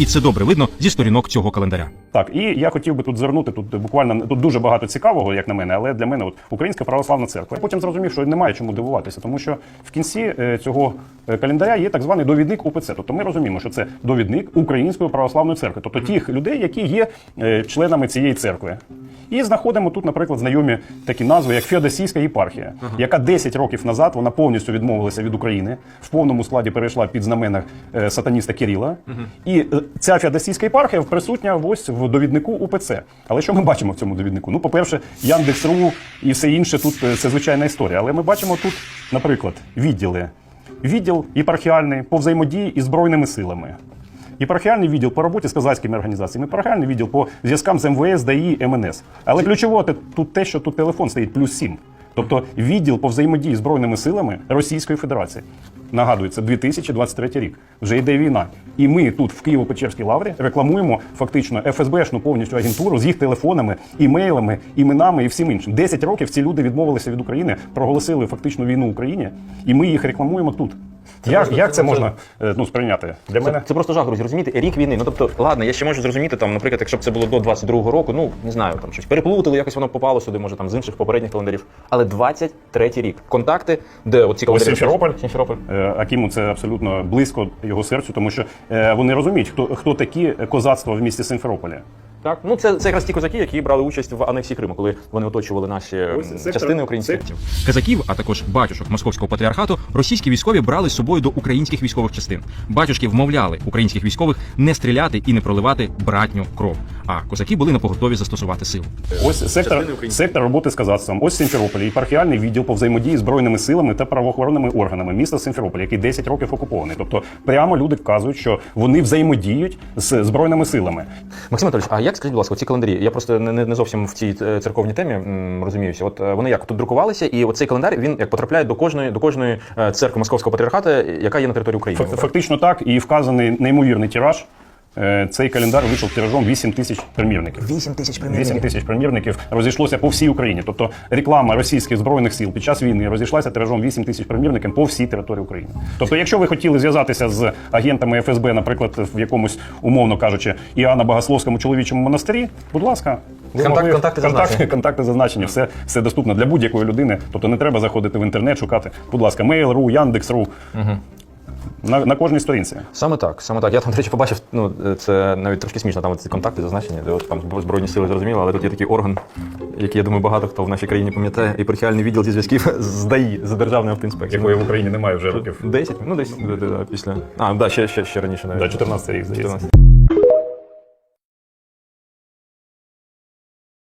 І це добре видно зі сторінок цього календаря. Так, і я хотів би тут звернути тут буквально тут дуже багато цікавого, як на мене, але для мене от Українська православна церква. Я потім зрозумів, що немає чому дивуватися, тому що в кінці е, цього е, календаря є так званий довідник УПЦ. Тобто ми розуміємо, що це довідник Української православної церкви, тобто тих людей, які є е, членами цієї церкви. І знаходимо тут, наприклад, знайомі такі назви, як Феодосійська єпархія, яка 10 років назад вона повністю відмовилася від України, в повному складі перейшла під знамена е, сатаніста Кирила. І е, ця Феодосійська єпархія присутня ось в довіднику УПЦ. Але що ми бачимо в цьому довіднику? Ну, по-перше, Яндекс.ру і все інше тут е, це звичайна історія. Але ми бачимо тут, наприклад, відділи. Відділ єпархіальний по взаємодії із збройними силами. Єпархіальний відділ по роботі з козацькими організаціями, єпархіальний відділ по зв'язкам з МВС, ДАІ, МНС. Але ключово тут те, що тут телефон стоїть плюс 7. Тобто відділ по взаємодії збройними силами Російської Федерації. Нагадую, це 2023 рік. Вже йде війна. І ми тут, в Києво-Печерській лаврі, рекламуємо фактично ФСБшну повністю агентуру з їх телефонами, імейлами, іменами і всім іншим. 10 років ці люди відмовилися від України, проголосили фактичну війну Україні, і ми їх рекламуємо тут. Як, просто- як це- це це- можна е, ну, сприйняти? Для мене Це, це просто жах, друзі, розумієте? Рік війни. Ну тобто, ладно, я ще можу зрозуміти, там, наприклад, якщо б це було до 22-го року, ну не знаю, там щось переплутали, якось воно попало сюди, може там з інших попередніх календарів. Але 23-й рік. Контакти, де от ці Ось. Сімферополь. Сімферополь. Е, Акіму це абсолютно близько його серцю, тому що е, вони розуміють, хто, хто такі козацтва в місті Симферополі. Так, ну це, це якраз ті козаки, які брали участь в анексії Криму, коли вони оточували наші м, сектор- частини українських. Казаків, а також батюшок московського патріархату, російські військові брали з собою до українських військових частин. Батюшки вмовляли українських військових не стріляти і не проливати братню кров. А козаки були напоготові застосувати силу. Ось сектор, сектор роботи з казацтвом. Ось Симферополі, єпархіальний відділ по взаємодії з збройними силами та правоохоронними органами міста Симферополя, який 10 років окупований. Тобто прямо люди вказують, що вони взаємодіють з збройними силами. Максим Анатольович, а як скажіть, будь ласка, ці календарі? Я просто не, не зовсім в цій е, церковній темі м, розуміюся. От е, вони як тут друкувалися, і оцей календар він як потрапляє до кожної до кожної е, церкви московського патріархату, яка є на території України. Фактично так, і вказаний неймовірний тираж. Е, Цей календар вийшов тиражом 8 тисяч примірників. 8 тисяч 8 тисяч примірників розійшлося по всій Україні. Тобто реклама російських збройних сил під час війни розійшлася тиражом 8 тисяч примірників по всій території України. Тобто, якщо ви хотіли зв'язатися з агентами ФСБ, наприклад, в якомусь умовно кажучи, Іоанна Богословському чоловічому монастирі, будь ласка, ви Контакт- контакти контакти, зазначені. контакти зазначені, все, все доступно для будь-якої людини. Тобто не треба заходити в інтернет, шукати. Будь ласка, Mail.ru, Яндекс.ру. На, на кожній сторінці. Саме так, саме так. Я там, до речі, побачив, ну це навіть трошки смішно, там ці контакти зазначені, де от там збройні сили зрозуміло, але тут є такий орган, який, я думаю, багато хто в нашій країні пам'ятає, і єпархіальний відділ зі зв'язків з ДАІ, з Державної автоінспекції. Якої в Україні немає вже років. 10, ну десь після. А, да, ще, ще, ще раніше навіть. Да, 14 рік, здається. 14.